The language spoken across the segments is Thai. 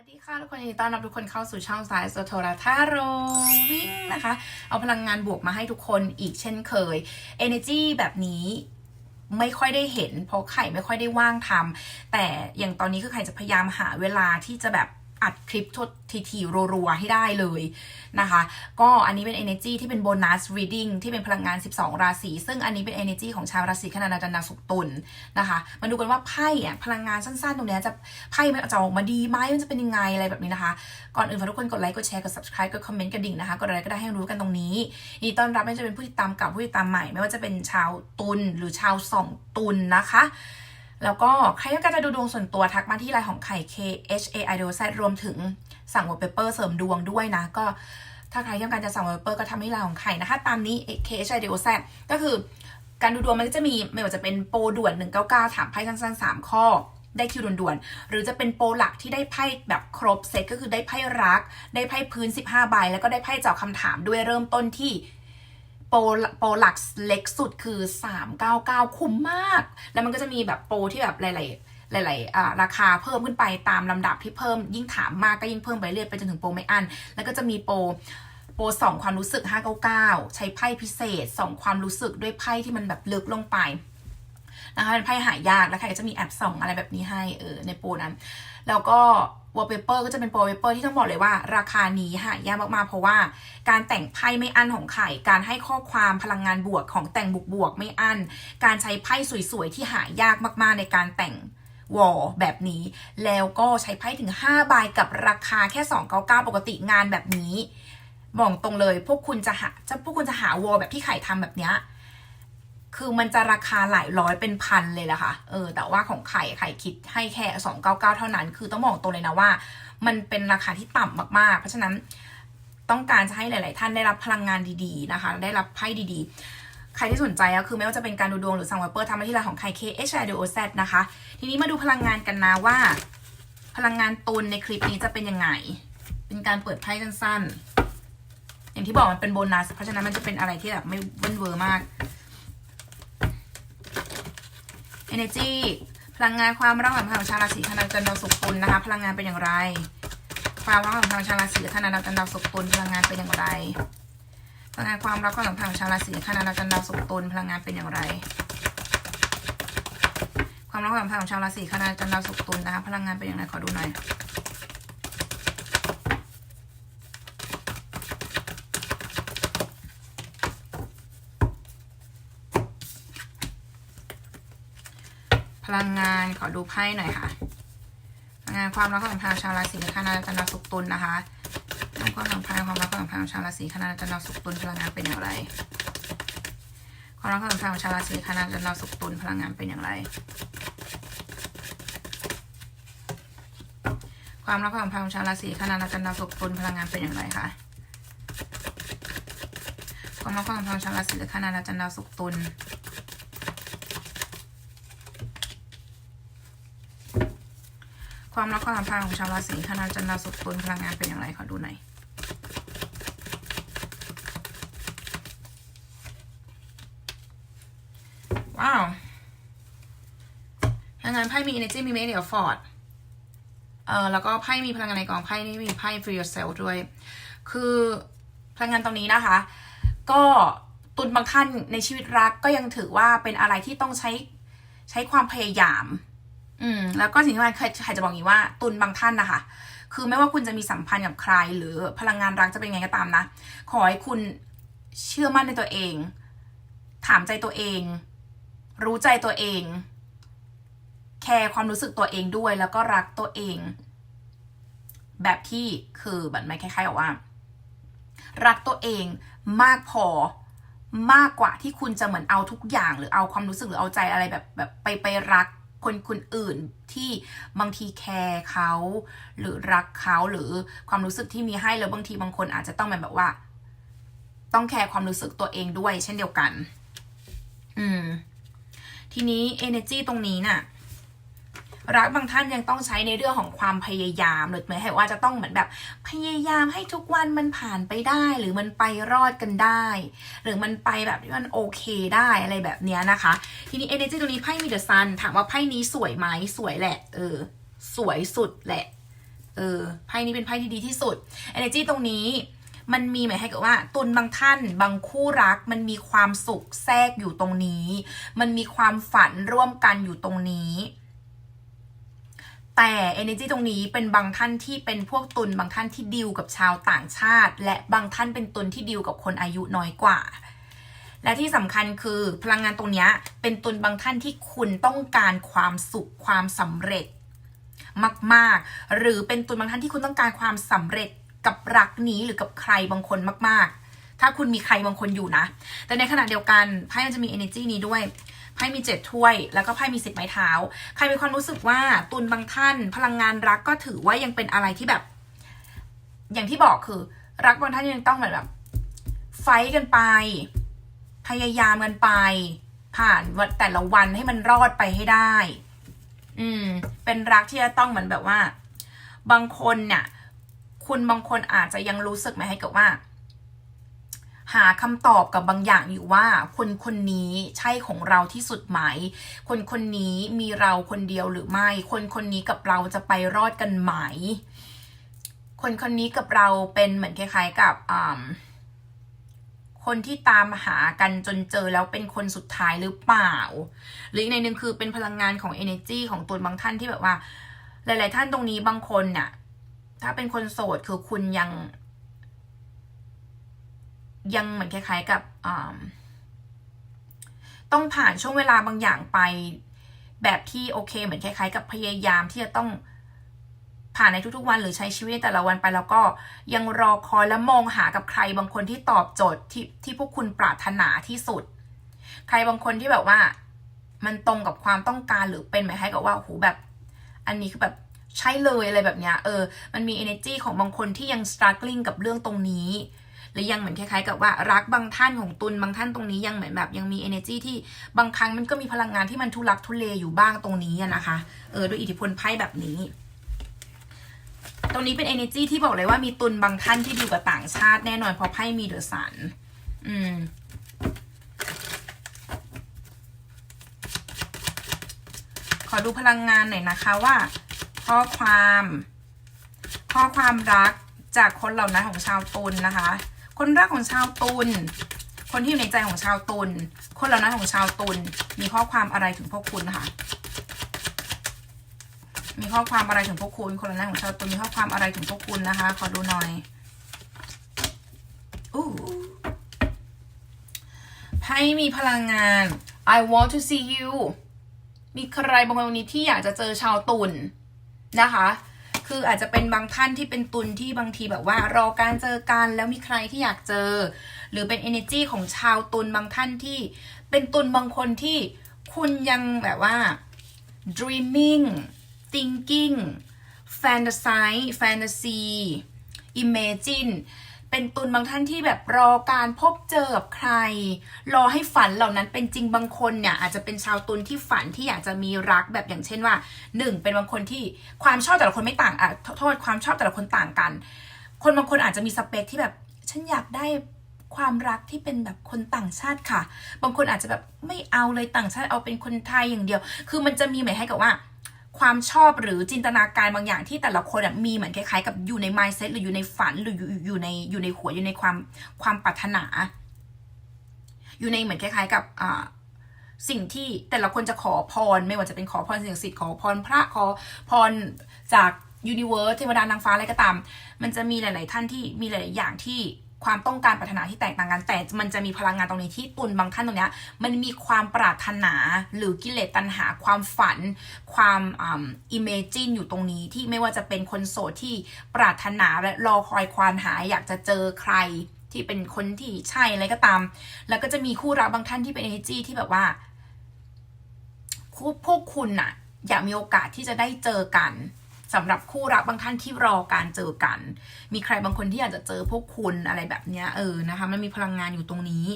วัสดีค่ะทุกคนยินดีต้อนรับทุกคนเข้าสู่ช่องสายโซโทราทาโรวิ่งนะคะ เอาพลังงานบวกมาให้ทุกคนอีกเช่นเคย Energy แบบนี้ไม่ค่อยได้เห็น เพราะไข่ไม่ค่อยได้ว่างทำแต่อย่างตอนนี้คือไข่จะพยายามหาเวลาที่จะแบบ อัดคลิปทดทีทีๆรัวๆให้ได้เลยนะคะ ก็อันนี้เป็น energy ที่เป็นโบนัส reading ที่เป็นพลังงาน 12 ราศี ซึ่งอันนี้เป็น energy ของชาวราศีคณาจันาสุกตุลนะคะ มาดูกันว่าไพ่อะพลังงานสั้นๆ ตรงนี้จะไพ่มันจะออกมาดีไหมมันจะเป็นยังไงอะไรแบบนี้นะคะ ก่อนอื่นฝากทุกคนกดไลค์กดแชร์กด subscribe กดคอมเมนต์กระดิ่งนะคะกดอะไรก็ได้ให้รู้กันตรงนี้นดีต้อนรับไม่ว่าจะเป็นผู้ติดตามเก่าผู้ติดตามใหม่ ไม่ว่าจะเป็นชาวตุลหรือชาวสองตุลนะคะ แล้วก็ใครต้องการจะดูดวงส่วนตัวทักมาที่ไลน์ของไข่ K H A I D O Z รวมถึงสั่งวอลเปเปอร์เสริมดวงด้วยนะ ก็ถ้าใครต้องการจะสั่งวอลเปเปอร์ก็ทำที่ไลน์ของไข่นะคะ ตามนี้ K H I D O Z ก็คือการดูดวงมันก็จะมีไม่ว่าจะเป็นโปรด่วน 199 ถามไพ่สั้นๆ 3 ข้อ ได้คิวด่วนๆ หรือจะเป็นโปรหลักที่ได้ไพ่แบบครบเซตก็คือได้ไพ่รัก ได้ไพ่พื้น 15 ใบ แล้วก็ได้ไพ่เจาะคำถามด้วยเริ่มต้นที่ โปรโปรหลักเล็กสุดคือ 399 คุ้มมาก แล้วมันก็จะมีแบบโปรที่แบบหลายๆหลายๆราคาเพิ่มขึ้นไปตามลำดับที่เพิ่มยิ่งถามมากก็ยิ่งเพิ่มไปเรื่อยไปจนถึงโปรไม่อั้นแล้วก็จะมีโปรโปรสองความรู้สึก 599 ใช้ไพ่พิเศษสองความรู้สึกด้วยไพ่ที่มันแบบลึกลงไป นะคะเป็นไพ่หายากแล้วใครจะมีแอปส่องอะไรแบบนี้ให้เออในโปรนั้น แล้วก็วอลเปเปอร์ก็จะเป็นโปรเปเปอร์ที่ต้องบอกเลยว่า ราคานี้หายากมากๆ เพราะว่าการแต่งไพ่ไม่อั้นของไข่การให้ข้อความพลังงานบวกของแต่งบวกบวกๆไม่อั้น การใช้ไพ่สวยๆ ที่หายากมากๆ ในการแต่งวอลแบบนี้ แล้วก็ใช้ไพ่ถึง 5 ใบกับราคาแค่ 299 ปกติงานแบบนี้ บอกตรงเลย พวกคุณจะหาจะพวกคุณจะหาวอลแบบที่ไข่ทำแบบเนี้ย คือมันจะราคาหลายร้อยเป็นพันเลยแหละค่ะ เออ แต่ว่าของไข่ไข่คิดให้แค่สองเก้าเก้าเท่านั้น คือต้องบอกตรงเลยนะว่า มันเป็นราคาที่ต่ำมากๆ เพราะฉะนั้นต้องการจะให้หลาย ๆ ท่านได้รับพลังงานดีๆนะคะ ได้รับไพ่ดีๆ ใครที่สนใจก็คือไม่ว่าจะเป็นการดูดวงหรือสั่งไวเปอร์ทำมาที่ลน์ของไข่ K H I D O Z นะคะ ทีนี้มาดูพลังงานกันนะว่า พลังงานตุลในคลิปนี้จะเป็นยังไง เป็นการเปิดไพ่สั้นๆ อย่างที่บอกมันเป็นโบนัส เพราะฉะนั้นมันจะเป็นอะไรที่แบบไม่เบิ้ลเวอร์มาก energy พลังงานความรักของทางชาวราศีธนูจันดาวสุกุลนะคะ พลังงานเป็นอย่างไร ความรักของทางชาวราศีธนูจันดาวสุกุลพลังงานเป็นอย่างไร พลังงานความรักของทางชาวราศีธนูจันดาวสุกุลพลังงานเป็นอย่างไร ความรักของทางชาวราศีธนูจันดาวสุกุลนะคะ พลังงานเป็นอย่างไรขอดูหน่อย พลังงานขอดูไพ่หน่อยค่ะพลังงานความรักของทางชาวราศีคณาจันทร์สุกตุลนะคะความสัมพันธ์ความรักของทางชาวราศีคณาจันทร์สุกตุลพลังงานเป็นอย่างไรความรักของทางชาวราศีคณาจันทร์สุกตุลพลังงานเป็นอย่างไร ความรักของทางชาวราศีคณาจันทร์สุกตุลพลังงานเป็นอย่างไรคะความรักของทางชาวราศีคณาจันทร์สุกตุล ความรักความสัมพันธ์ของชาวราศีคณาจันทร์สุขตุลพลังงานเป็นอย่างไรขอดูหน่อยว้าวพลังงานไพ่มี energy มีเมเดียฟอร์ดเอ่อแล้วก็ไพ่มีพลังงานในกองไพ่นี่มีไพ่ free yourself ด้วย คือพลังงานตรงนี้นะคะ ก็ตุนบางท่านในชีวิตรักก็ยังถือว่าเป็นอะไรที่ต้องใช้ใช้ความพยายาม อืมแล้วก็สิ่งที่ใครใครจะบอกอย่างนี้ว่าตุนบางท่านนะคะคือไม่ว่าคุณจะมีสัมพันธ์กับใคร หรือพลังงานรักจะเป็นไงก็ตามนะ ขอให้คุณเชื่อมั่นในตัวเอง ถามใจตัวเอง รู้ใจตัวเอง แคร์ความรู้สึกตัวเองด้วย แล้วก็รักตัวเอง แบบที่คือแบบไม่คล้ายๆกับว่า รักตัวเองมากพอมากกว่าที่คุณจะเหมือนเอาทุกอย่าง หรือเอาความรู้สึกหรือเอาใจอะไรแบบแบบไปไปรัก คนคนอื่นที่บางทีแคร์เขาหรือรักเขาหรือความรู้สึกที่มีให้แล้วบางทีบางคนอาจจะต้องแบบว่า ต้องแคร์ความรู้สึกตัวเองด้วย เช่นเดียวกัน อืม ทีนี้ energy ตรงนี้น่ะ รักบางท่านยังต้องใช้ในเรื่องของความพยายามหรือหมายถึงว่าจะต้องเหมือนแบบพยายามให้ทุกวันมันผ่านไปได้ หรือมันไปรอดกันได้ หรือมันไปแบบที่มันโอเคได้อะไรแบบนี้นะคะ ทีนี้ energy ตรงนี้ไพ่มีเดอะซันถามว่าไพ่นี้สวยไหมสวยแหละ เออ สวยสุดแหละเเออไพ่นี้เป็นไพ่ที่ดีที่สุด energy ตรงนี้มันมีหมายให้กับว่าตุนบางท่านบางคู่รัก มันมีความสุขแทรกอยู่ตรงนี้ มันมีความฝันร่วมกันอยู่ตรงนี้ แต่ energy ตรงนี้เป็นบางท่านที่เป็นพวกตุนบางท่านที่ดิวกับชาวต่างชาติ และบางท่านเป็นตุนที่ดิวกับคนอายุน้อยกว่า และที่สำคัญคือพลังงานตรงนี้เป็นตุนบางท่านที่คุณต้องการความสุขความสำเร็จมากๆ หรือเป็นตุนบางท่านที่คุณต้องการความสำเร็จกับรักนี้หรือกับใครบางคนมาก ๆ ถ้าคุณมีใครบางคนอยู่นะ แต่ในขณะเดียวกันไพ่มันจะมี energy นี้ด้วย ไพ่มีเจ็ดถ้วย แล้วก็ไพ่มีสิบไม้เท้า ใครมีความรู้สึกว่าตุนบางท่าน พลังงานรักก็ถือว่ายังเป็นอะไรที่แบบ อย่างที่บอกคือ รักบางท่านยังต้องแบบ ไฟกันไป พยายามกันไป ผ่านวันแต่ละวันให้มันรอดไปให้ได้ อืม เป็นรักที่จะต้องเหมือนแบบว่า บางคนเนี่ย คุณบางคนอาจจะยังรู้สึกไหมให้กับว่า หาคำตอบกับบางอย่างอยู่ว่า คนคนนี้ใช่ของเราที่สุดไหม คนคนนี้มีเราคนเดียวหรือไม่ คนคนนี้กับเราจะไปรอดกันไหม คนคนนี้กับเราเป็นเหมือนคล้ายๆกับอ่าคนที่ตามหากันจนเจอแล้วเป็นคนสุดท้ายหรือเปล่า หรืออีกในหนึ่งคือเป็นพลังงานของ energy ของตัวบางท่านที่แบบว่า หลาย ๆ ท่านตรงนี้บางคนน่ะ ถ้าเป็นคนโสดคือคุณยัง ยังเหมือนคล้ายๆกับต้องผ่านช่วงเวลาบางอย่างไป แบบที่โอเค เหมือนคล้ายๆ กับพยายามที่จะต้องผ่านในทุกๆวันหรือใช้ชีวิตในแต่ละวันไปแล้วก็ยังรอคอยและมองหากับใครบางคนที่ตอบโจทย์ที่ที่พวกคุณปรารถนาที่สุด ใครบางคนที่แบบว่า มันตรงกับความต้องการหรือเป็นหมายให้กับว่าโหแบบ อันนี้คือแบบใช่เลยอะไรแบบเนี้ยเออ มันมี energy ของบางคนที่ยัง struggling กับเรื่องตรงนี้ รือยังเหมือนคล้ายๆกับว่ารักบางท่านของตุนบางท่านตรงนี้ยังเหมือนแบบยังมี energy ที่บางครั้งมันก็มีพลังงานที่มันทุลักทุเลอยู่บ้างตรงนี้อะนะคะ เออด้วยอิทธิพลไพ่แบบนี้ ตรงนี้เป็น energy ที่บอกเลยว่ามีตุนบางท่านที่ดีกว่าต่างชาติแน่นอนเพราะไพ่มีเดอะสันอืมขอดูพลังงานหน่อยนะคะว่า ข้อความ ข้อความรักจากคนเหล่านั้นของชาวตุลนะคะ คนรักของชาวตุลคนที่อยู่ในใจของชาวตุลคนเหล่านั้นของชาวตุลมีข้อความอะไรถึงพวกคุณคะมีข้อความอะไรถึงพวกคุณ คนเหล่านั้นของชาวตุลมีข้อความอะไรถึงพวกคุณนะคะ ขอดูหน่อยอู้ไพ่มีพลังงาน I want to see you มีใครบางคนวันนี้ที่อยากจะเจอชาวตุลนะคะ คืออาจจะเป็นบางท่านที่เป็นตุลที่บางทีแบบว่ารอการเจอกันแล้วมีใครที่อยากเจอ หรือเป็น energy ของชาวตุลบางท่านที่ เป็นตุลบางคนที่คุณยังแบบว่า dreaming thinking fantasy fantasy imagine เป็นตุนบางท่านที่แบบรอการพบเจอกับใคร รอให้ฝันเหล่านั้นเป็นจริงบางคนเนี่ยอาจจะเป็นชาวตุนที่ฝันที่อยากจะมีรักแบบอย่างเช่นว่าหนึ่งเป็นบางคนที่ความชอบแต่ละคนไม่ต่างอะโทษความชอบแต่ละคนต่างกัน คนบางคนอาจจะมีสเปคที่แบบ ฉันอยากได้ความรักที่เป็นแบบคนต่างชาติค่ะ บางคนอาจจะแบบไม่เอาเลยต่างชาติเอาเป็นคนไทยอย่างเดียว คือมันจะมีหมายให้กับว่า ความชอบหรือจินตนาการบางอย่างที่แต่ละคนมีเหมือนคล้ายๆ กับอยู่ใน mindset หรืออยู่ในฝันหรืออยู่อยู่ในอยู่ในหัวอยู่ในความความปรารถนา อยู่ในเหมือนคล้าย ๆ กับอ่าสิ่งที่แต่ละคนจะขอพร ไม่ว่าจะเป็นขอพรสิ่งศักดิ์สิทธิ์ขอพรพระขอพรจากยูนิเวิร์สเทวดานางฟ้าอะไรก็ตาม มันจะมีหลาย ๆ ท่านที่มีหลายๆอย่างที่ ความต้องการปรารถนาที่แตกต่างกัน แต่มันจะมีพลังงานตรงนี้ที่ตุนบางท่านตรงนี้มันมีความปรารถนาหรือกิเลสตัณหา ความฝัน ความอิมเมจินอยู่ตรงนี้ที่ไม่ว่าจะเป็นคนโสดที่ปรารถนาและรอคอยควานหาอยากจะเจอใครที่เป็นคนที่ใช่อะไรก็ตาม แล้วก็จะมีคู่รักบางท่านที่เป็น energy ที่แบบว่าพวกคุณน่ะอยากมีโอกาสที่จะได้เจอกัน สำหรับคู่รักบางท่านที่รอการเจอกัน มีใครบางคนที่อยากจะเจอพวกคุณอะไรแบบเนี้ยเออนะคะ มันมีพลังงานอยู่ตรงนี้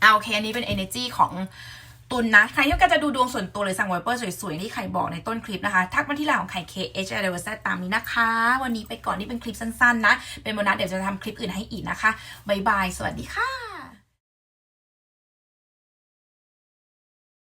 เอาโอเคอันนี้เป็น energy ของตุลนนะ ใครที่ต้องการจะดูดวงส่วนตัวหรือสั่งไวเปอร์สวยๆ ที่ใครบอกในต้นคลิปนะคะ ทักมาที่ไลน์ของไข่ K H I W Z ตามนี้นะคะ วันนี้ไปก่อนนี่เป็นคลิปสั้นๆนะ เป็นโบนัสเดี๋ยวจะทำคลิปอื่นให้อีกนะคะ บ๊ายบาย สวัสดีค่ะ